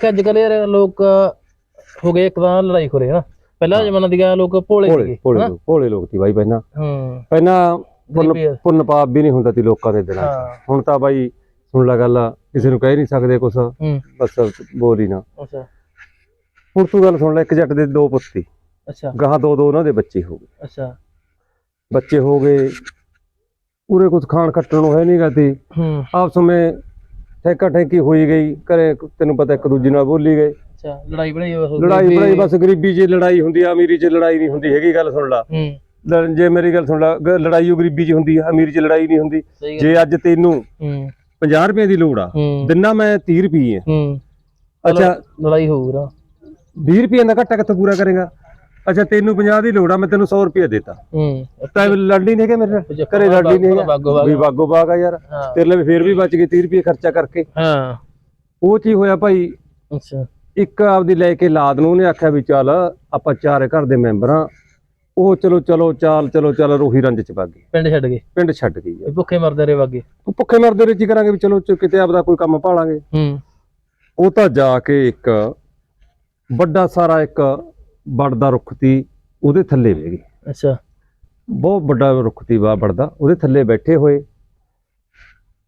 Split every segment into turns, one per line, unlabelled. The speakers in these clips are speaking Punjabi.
ਕਿ ਅੱਜ ਕੱਲ੍ਹ ਯਾਰ ਲੋਕ ਹੋ ਗਏ ਇੱਕ ਤਾਂ ਲੜਾਈ ਖੋਰੇ ਹਨਾ? ਪਹਿਲਾਂ ਜ਼ਮਾਨਾ ਦੀਆਂ ਲੋਕ ਭੋਲੇ
ਭੋਲੇ
ਸੀਗੇ
ਭੋਲੇ
ਹਨਾ?
ਲੋਕ- ਭੋਲੇ ਲੋਕ ਸੀ ਬਾਈ ਪਹਿਲਾਂ।
ਹੂੰ।
ਪਹਿਲਾਂ ਪੁੰਨ ਪੁੰਨ ਪਾਪ ਵੀ ਨਹੀਂ ਹੁੰਦਾ ਸੀ ਲੋਕਾਂ ਦੇ ਦਿਲਾਂ 'ਚ।
ਹਾਂ।
ਹੁਣ ਤਾਂ ਬਾਈ ਸੁਣ ਲੈ ਗੱਲ ਕਿਸੇ ਨੂੰ ਕਹਿ ਨਹੀਂ ਸਕਦੇ ਕੁਛ।
ਹੂੰ।
ਬਸ ਬੋਲ ਹੀ ਨਾ।
ਅੱਛਾ।
ਹੁਣ ਤੂੰ ਗੱਲ ਸੁਣ ਲੈ ਇੱਕ ਜੱਟ ਦੇ ਦੋ ਪੁੱਤ ਸੀ।
ਅੱਛਾ।
ਗਾਹਾਂ ਦੋ ਦੋ ਉਹਨਾਂ ਦੇ ਬੱਚੇ ਹੋ ਗਏ।
ਅੱਛਾ।
ਬੱਚੇ ਹੋ ਗਏ ਪੂਰੇ ਕੁਝ ਖਾਣ ਖੱਟਣ ਨੂੰ ਹੈ ਨਹੀਂ ਗਾ ਤੇ
ਹੂੰ।
ਆਪਸ ਵਿੱਚ ਠੇਕਾ ਠੇਕੀ ਹੋਈ ਗਈ ਘਰੇ ਤੈਨੂੰ ਪਤਾ ਇੱਕ ਦੂਜੇ ਨਾਲ ਬੋਲੀ ਗਏ।
ਅੱਛਾ ਲੜਾਈ ਬੜਾਈ ਬਸ
ਲੜਾਈ
ਗਰੀਬੀ-
ਬੜਾਈ ਬਸ ਗਰੀਬੀ 'ਚ ਲੜਾਈ ਹੁੰਦੀ ਆ ਅਮੀਰੀ 'ਚ ਲੜਾਈ ਨਹੀਂ ਹੁੰਦੀ ਹੈਗੀ ਗੱਲ ਸੁਣ ਲਾ। ਜੇ ਮੇਰੀ ਗੱਲ ਸੁਣ ਲਾ ਲੜਾਈ ਉਹ ਗਰੀਬੀ 'ਚ ਹੁੰਦੀ ਆ ਅਮੀਰੀ 'ਚ ਲੜਾਈ ਨਹੀਂ ਹੁੰਦੀ। ਜੇ ਅੱਜ ਤੈਨੂੰ
ਹੂੰ।
50 ਰੁਪਏ ਦੀ ਲੋੜ ਆ ਦਿਨਾ ਮੈਂ 30 ਰੁਪਏ ਅੱਛਾ।
ਲੜਾਈ ਹੋਊ ਨਾ।
20 ਰੁਪਏ ਦਾ ਘਾਟਾ ਕਿੱਥੋਂ ਪੂਰਾ ਕਰੇਗਾ? ਅੱਛਾ ਤੈਨੂੰ 50 ਦੀ ਲੋੜ ਆ ਮੈਂ ਤੈਨੂੰ 100 ਰੁਪਏ ਦੇਤਾ।
ਹੂੰ।
ਤਾਂ ਲੜਨੀ ਨਹੀਂ ਹੈਗੇ ਮੇਰੇ ਨਾਲ ਘਰੇ ਲੜਨੀ ਨਹੀਂ ਹੈਗਾ। ਵੀ ਬਾਗੋ ਬਾਗ ਆ ਯਾਰ। ਤੇਰੇ ਲਈ ਫੇਰ ਵੀ ਬਚ ਗਏ 30 ਰੁਪਏ ਖਰਚਾ ਕਰਕੇ।
ਹਾਂ।
ਉਹ ਚੀਜ਼ ਹੋਇਆ ਭਾਈ
ਅੱਛਾ।
ਇੱਕ ਆਪਦੀ ਲੈ ਕੇ ਲਾਦ ਨੂੰ ਉਹਨੇ ਆਖਿਆ ਵੀ ਚੱਲ ਆਪਾਂ ਚਾਰੇ ਘਰ ਦੇ ਮੈਂਬਰ ਆ। ਉਹ ਚਲੋ ਚਲੋ ਚਾਲ ਚਲੋ ਚੱਲ ਰੋਹੀ ਰੰਜ ਚ ਵਗ ਗਏ।
ਪਿੰਡ ਛੱਡ ਗਏ?
ਪਿੰਡ ਛੱਡ
ਇਹ ਭੁੱਖੇ ਮਰਦੇ ਰਹੇ ਵਾਗੇ
ਉਹ ਭੁੱਖੇ ਮਰਦੇ ਰਹੇ ਕੀ ਕਰਾਂਗੇ ਵੀ ਚਲੋ ਚ- ਕਿਤੇ ਆਪਦਾ ਕੋਈ ਕੰਮ ਭਾਲਾਂਗੇ।
ਹੂੰ।
ਉਹ ਤਾਂ ਜਾ ਕੇ ਇੱਕ ਵੱਡਾ ਸਾਰਾ ਇੱਕ ਬੜਦਾ ਰੁੱਖ ਤੀ ਉਹਦੇ ਥੱਲੇ ਬਹਿ ਗਏ
ਅੱਛਾ।
ਬਹੁਤ ਵੱਡਾ ਰੁੱਖ ਤੀ ਵਾ ਬੜਦਾ ਉਹਦੇ ਥੱਲੇ ਬੈਠੇ ਹੋਏ।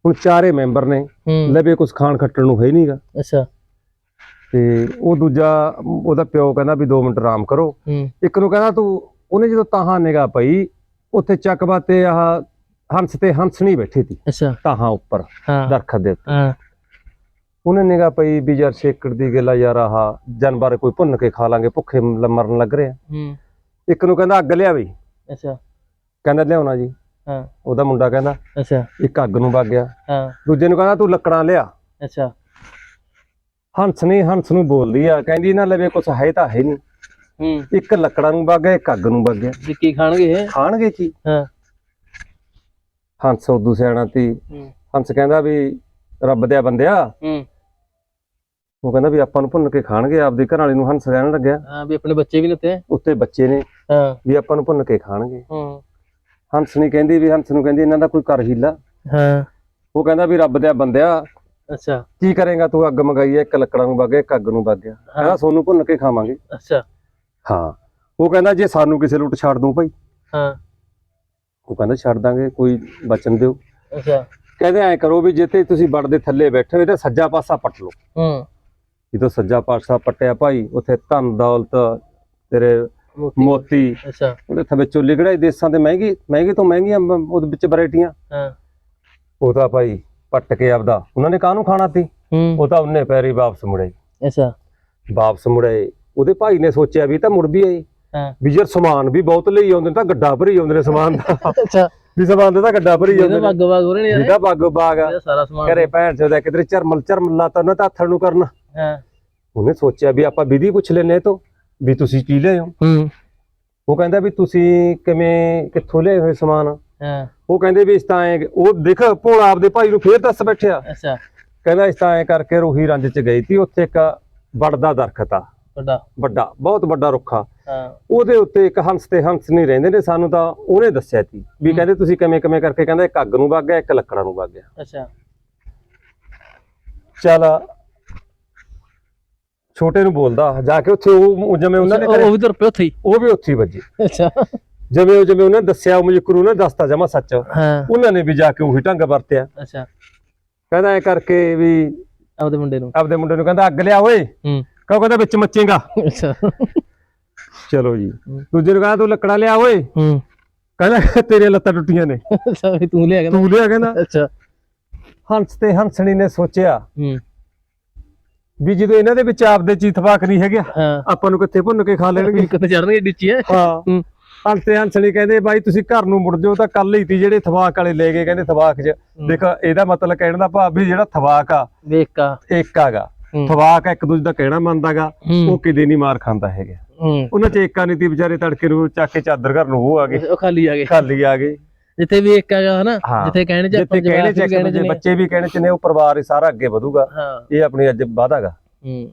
ਹੁਣ ਚਾਰੇ ਮੈਂਬਰ ਨੇ ਲਵੇ ਕੁਝ ਖਾਣ ਖੱਟਣ ਨੂੰ ਹੈ ਨਹੀਂਗਾ।
ਅੱਛਾ।
ਤੇ ਉਹ ਦੂਜਾ ਉਹਦਾ ਪਿਓ ਕਹਿੰਦਾ ਵੀ 2 ਮਿੰਟ ਆਰਾਮ ਕਰੋ। ਇੱਕ ਨੂੰ ਕਹਿੰਦਾ ਤੂੰ ਉਹਨੇ ਜਦੋਂ ਤਾਹਾਂ ਨਿਗਾ ਪਈ ਉੱਥੇ ਚੱਕਵਾ ਤੇ ਆਹ ਹੰਸ ਤੇ ਹੰਸਣੀ ਬੈਠੀ ਸੀ।
ਅੱਛਾ।
ਤਾਹਾਂ ਉੱਪਰ ਦਰਖਤ ਦੇ ਉੱਤੇ। ਉਹਨੇ ਨਿਗਾ ਪਈ ਵੀ ਯਾਰ ਛੇਕੜ ਦੀ ਗੱਲ ਆ ਯਾਰ ਆਹ ਜਾਨਵਰ ਕੋਈ ਭੁੰਨ ਕੇ ਖਾ ਲਾਂਗੇ ਭੁੱਖੇ ਮਰਨ ਲੱਗ ਰਹੇ। ਆ
ਹੂੰ।
ਇੱਕ ਨੂੰ ਕਹਿੰਦਾ ਅੱਗ ਲਿਆ ਬਈ
ਅੱਛਾ।
ਕਹਿੰਦਾ ਲਿਆਉਣਾ ਜੀ।
ਹਾਂ।
ਉਹਦਾ ਮੁੰਡਾ ਕਹਿੰਦਾ
ਅੱਛਾ।
ਇੱਕ ਅੱਗ ਨੂੰ ਵਗ ਗਿਆ।
ਹਾਂ।
ਦੂਜੇ ਨੂੰ ਕਹਿੰਦਾ ਤੂੰ ਲੱਕੜਾਂ ਲਿਆ।
ਅੱਛਾ।
ਹੰਸ ਨੇ ਹੰਸ ਨੂੰ ਬੋਲਦੀ ਆ ਕਹਿੰਦੀ ਨਾ ਲਵੇ ਕੁਛ ਹੈ ਤਾਂ ਹੈ ਨਹੀਂ
ਹੂੰ।
ਇੱਕ ਲੱਕੜਾਂ ਨੂੰ ਵਗ ਗਿਆ ਇੱਕ ਅੱਗ ਨੂੰ ਵਗ ਗਿਆ।
ਕੀ ਖਾਣਗੇ ਇਹ?
ਖਾਣਗੇ ਕੀ?
ਹਾਂ।
ਹੰਸ ਉਦੋਂ ਸਿਆਣਾ ਤੀ
ਹੂੰ।
ਹੰਸ ਕਹਿੰਦਾ ਵੀ ਰੱਬ ਦੇ ਬੰਦਿਆ।
ਹੂੰ।
ਉਹ ਕਹਿੰਦਾ ਵੀ ਆਪਾਂ ਨੂੰ ਭੁੰਨ ਕੇ ਖਾਣਗੇ ਆਪਦੇ ਘਰ ਵਾਲੇ ਨੂੰ ਹੰਸ ਕਹਿਣ ਲੱਗਿਆ।
ਹਾਂ ਵੀ ਆਪਣੇ ਬੱਚੇ ਵੀ ਨਤੇ
ਉੱਤੇ ਬੱਚੇ ਨੇ।
ਹਾਂ।
ਵੀ ਆਪਾਂ ਨੂੰ ਭੁੰਨ ਕੇ ਖਾਣਗੇ।
ਹੂੰ।
ਹੰਸ ਨਹੀਂ ਕਹਿੰਦੀ ਵੀ ਹੰਸ ਨੂੰ ਕਹਿੰਦੀ ਇਹਨਾਂ ਦਾ ਕੋਈ ਕਰ ਹੀਲਾ।
ਹਾਂ।
ਉਹ ਕਹਿੰਦਾ ਵੀ ਰੱਬ ਦੇ ਬੰਦਿਆ।
ਅੱਛਾ।
ਕੀ ਕਰੇਗਾ ਤੂੰ ਅੱਗ ਮੰਗਾਈ ਹੈ ਇੱਕ ਲੱਕੜਾਂ ਨੂੰ ਵਗ ਗਿਆ ਇੱਕ ਅੱਗ ਨੂੰ ਵਗ ਗਿਆ। ਕਹਿੰਦਾ ਸੋਨੂੰ ਭੁੰਨ ਕੇ ਖਾਵਾਂਗੇ।
ਅੱਛਾ।
ਹਾਂ। ਉਹ ਕਹਿੰਦਾ ਜੇ ਸਾਨੂੰ ਕਿਸੇ ਲੁੱਟ ਛੱਡ ਦੂੰ ਭਾਈ।
ਹਾਂ।
ਉਹ ਕਹਿੰਦਾ ਛੱਡ ਦਾਂਗੇ ਕੋਈ ਬਚਨ ਦਿਓ।
ਅੱਛਾ।
ਕਹਿੰਦੇ ਐ ਕਰੋ ਵੀ ਜਿੱਥੇ ਤੁਸੀਂ ਬੜ ਦੇ ਥੱਲੇ ਬੈਠੇ ਹੋ ਇਹਦਾ ਸੱਜਾ ਪਾਸਾ ਪੱਟ ਲਓ।
ਹੂੰ।
ਜਦੋਂ ਸੱਜਾ ਪਾਸਾ ਪੱਟਿਆ ਭਾਈ ਉੱਥੇ ਧਨ ਦੌਲਤ ਤੇਰੇ
ਮੋਤੀ। ਅੱਛਾ।
ਉਹਦੇ ਥੱਲੇ ਚੋਲੀ ਕਢਾਈ ਦੇਸਾਂ ਤੇ ਮਹਿੰਗੀ ਮਹਿੰਗੀ ਤੋਂ ਮਹਿੰਗੀਆਂ ਉਹਦੇ ਵਿੱਚ ਵੈਰਾਈਟੀਆਂ।
ਹਾਂ।
ਉਹ ਤਾਂ ਭਾਈ ਪੱਟ ਕੇ ਆਪਦਾ ਉਹਨਾਂ ਨੇ ਕਾਹਨੂੰ ਖਾਣਾ ਤੀ ਉਹ ਤਾਂ ਉਹਨੇ ਪੈਰੀ ਵਾਪਸ ਮੁੜੇ।
ਅੱਛਾ।
ਵਾਪਸ ਮੁੜੇ। ਉਹਦੇ ਭਾਈ ਨੇ ਸੋਚਿਆ ਵੀ ਤਾਂ ਮੁੜ ਵੀ ਆਈ।
ਹਾਂ।
ਵੀ ਯਾਰ ਸਮਾਨ ਵੀ ਬਹੁਤ ਲਈ ਆਉਂਦੇ ਨੇ ਤਾਂ ਗੱਡਾ ਭਰੀ ਆਉਂਦੇ ਨੇ ਸਮਾਨ ਦਾ।
ਅੱਛਾ।
ਵੀ ਸਮਾਨ ਦਾ ਤਾਂ ਗੱਡਾ ਭਰੀ
ਇਹਦਾ
ਜਾਂਦੇ ਨੇ।
ਬਾਗ ਬਾਗ ਹੋ ਰਹੇ ਨੇ
ਜਿਹਦਾ ਬਾਗ ਬਾਗ ਆ।
ਇਹਦਾ ਸਾਰਾ ਸਮਾਨ।
ਘਰੇ ਭੈਣ ਚੋਦਾ ਕਿਧਰੇ ਚਰਮਲ ਚਰਮਲਾ ਤਾਂ ਉਹਨਾਂ ਤਾਂ ਹੱਥਾਂ ਨੂੰ ਕਰਨਾ।
ਹਾਂ।
ਉਹਨੇ ਸੋਚਿਆ ਵੀ ਆਪਾਂ ਵਿਧੀ ਪੁੱਛ ਲੈਨੇ ਤੋਂ ਵੀ ਤੁਸੀਂ ਕੀ ਲਿਆਏ ਹੋ?
ਹੂੰ।
ਉਹ ਕਹਿੰਦਾ ਵੀ ਤੁਸੀਂ ਕਿਵੇਂ ਕਿੱਥੋਂ ਲਿਆਏ ਹੋਏ ਸਮਾਨ?
ਹਾਂ।
ਉਹ ਕਹਿੰਦੇ ਵੀ ਇਸ ਤਾਂ ਐ ਉਹ ਦੇਖ ਭੋਲਾ ਆਪਦੇ ਭਾਈ ਨੂੰ ਫੇਰ ਦੱਸ ਬੈਠਿਆ।
ਅੱਛਾ।
ਕਹਿੰਦਾ ਇਸ ਤਾਂ ਐ ਕਰਕੇ ਰੋਹੀ ਰੰਜ ਚ ਗਈ ਤੀ ਉੱਥੇ ਇੱਕ ਵੜਦਾ ਦਰਖਤ ਆ।
ਵੱਡਾ।
ਵੱਡਾ ਬਹੁਤ ਵੱਡਾ ਰੁੱਖਾ।
ਹਾਂ।
ਉਹਦੇ ਉੱਤੇ ਇੱਕ ਹੰਸ ਤੇ ਹੰਸ ਨਹੀਂ ਰਹਿੰਦੇ ਨੇ ਸਾਨੂੰ ਤਾਂ ਉਹਨੇ ਦੱਸਿਆ ਸੀ ਵੀ ਕਹਿੰਦੇ ਤੁਸੀਂ ਕਿਵੇਂ ਕਿਵੇਂ ਕਰਕੇ ਕਹਿੰਦਾ ਇੱਕ ਅੱਗ ਨੂੰ ਵਗ ਗਿਆ ਇੱਕ ਲੱਕੜਾਂ ਨੂੰ ਵਗ ਗਿਆ।
ਅੱਛਾ।
ਚੱਲ ਛੋਟੇ ਨੂੰ ਬੋਲਦਾ ਜਾ ਕੇ ਉੱਥੇ ਉਹ ਜਿਵੇਂ ਉਹਨਾਂ ਨੇ
ਉਹ ਵੀ ਤੁਰ ਉੱਥੇ ਹੀ।
ਉਹ ਵੀ ਉੱਥੇ ਹੀ ਵੱਜੀ।
ਅੱਛਾ।
ਜਿਵੇਂ ਜਿਵੇਂ ਉਹਨੇ ਦੱਸਿਆ ਉਹ ਮੁਜਕਰੂ ਨੇ ਦੱਸਤਾ ਜਮਾ ਸੱਚ। ਉਹਨਾਂ ਨੇ ਵੀ ਜਾ ਕੇ ਉਹੀ ਢੰਗ ਵਰਤਿਆ।
ਅੱਛਾ।
ਕਹਿੰਦਾ ਐ ਕਰਕੇ ਵੀ
ਆਪਦੇ ਮੁੰਡੇ ਨੂੰ।
ਆਪਦੇ ਮੁੰਡੇ ਨੂੰ ਕਹਿੰਦਾ ਅੱਗ ਲਿਆ ਓਏ।
ਹੂੰ।
ਕਹੋ ਕਹਿੰਦਾ ਵਿੱਚ ਮੱਚੇਗਾ।
ਅੱਛਾ।
ਚਲੋ ਜੀ। ਦੂਜੇ ਨੂੰ ਕਹਿੰਦਾ ਤੂੰ ਲੱਕੜਾਂ ਲਿਆ ਓਏ।
ਹੂੰ।
ਕਹਿੰਦਾ ਤੇਰੀਆਂ ਲੱਤਾਂ ਟੁੱਟੀਆਂ ਨੇ।
ਅੱਛਾ ਵੀ ਤੂੰ ਲਿਆ ਕਹਿੰਦਾ।
ਤੂੰ ਲਿਆ ਕਹਿੰਦਾ।
ਅੱਛਾ।
ਹੰਸ ਤੇ ਹੰਸਣੀ ਨੇ ਸੋਚਿਆ।
ਹੂੰ।
ਵੀ ਜਦੋਂ ਇਹਨਾਂ ਦੇ ਵਿੱਚ ਆਪਦੇ ਚ ਇਤਫਾਕ ਨਹੀਂ ਹੈਗਾ
ਹਾਂ।
ਆਪਾਂ ਨੂੰ ਕਿੱਥੇ ਭੁੰਨ ਕੇ ਖਾ ਲੈਣਗੇ?
ਕਿੱਥੇ ਚੜਨਗੇ ਡਿੱਚੀ ਹੈ।
ਹਾਂ।
ਹੂੰ।
ਹੰਸ ਤੇ ਹੰਸਣੀ ਕਹਿੰਦੇ ਬਾਈ ਤੁਸੀਂ ਘਰ ਨੂੰ ਮੁੜ ਜਾਓ ਤਾਂ ਕੱਲ ਹੀ ਤੀ ਜਿਹੜੇ ਥਵਾਕ ਵਾਲੇ ਲੈ ਗਏ ਕਹਿੰਦੇ ਥਵਾਕ 'ਚ। ਦੇਖ ਇਹਦਾ ਮਤਲਬ ਕਹਿਣ ਦਾ ਭਾਵ ਵੀ ਜਿਹੜਾ ਥਵਾਕ ਆ ਆਗਾ।
ਹੂੰ।
ਥਵਾਕ ਇੱਕ ਦੂਜੇ ਦਾ ਕਹਿਣਾ ਮੰਨਦਾਗਾ ਉਹ ਕਿਤੇ ਨਹੀਂ ਮਾਰ ਖਾਂਦਾ ਹੈਗਾ। ਉਹਨਾਂ 'ਚ ਏਕਾ ਨਹੀਂ ਤੀ ਵਿਚਾਰੇ ਤੜਕੇ ਨੂੰ ਚੱਕ ਕੇ ਚਾਦਰ ਘਰ ਨੂੰ ਉਹ ਆ ਗਏ।
ਉਹ ਖਾਲੀ ਆ ਗਏ।
ਖਾਲੀ ਆ ਗਏ।
ਜਿੱਥੇ ਵੀ ਇੱਕ ਹੈਗਾ ਹਨਾ
ਹਾਂ।
ਜਿੱਥੇ ਕਹਿਣੇ ਚ
ਜਿੱਥੇ
ਆਪਾਂ
ਕਹਿਣੇ
ਜਵਾਬ
ਚ
ਵੀ ਕਹਿਣੇ ਚ
ਇੱਕ
ਨੇ
ਬੱਚੇ ਵੀ ਕਹਿਣੇ ਚ ਨੇ ਉਹ ਪਰਿਵਾਰ ਹੀ ਸਾਰਾ ਅੱਗੇ ਵਧੂਗਾ।
ਹਾਂ।
ਇਹ ਆਪਣੀ ਅੱਜ ਵਾਧਾਗਾ
ਹੂੰ।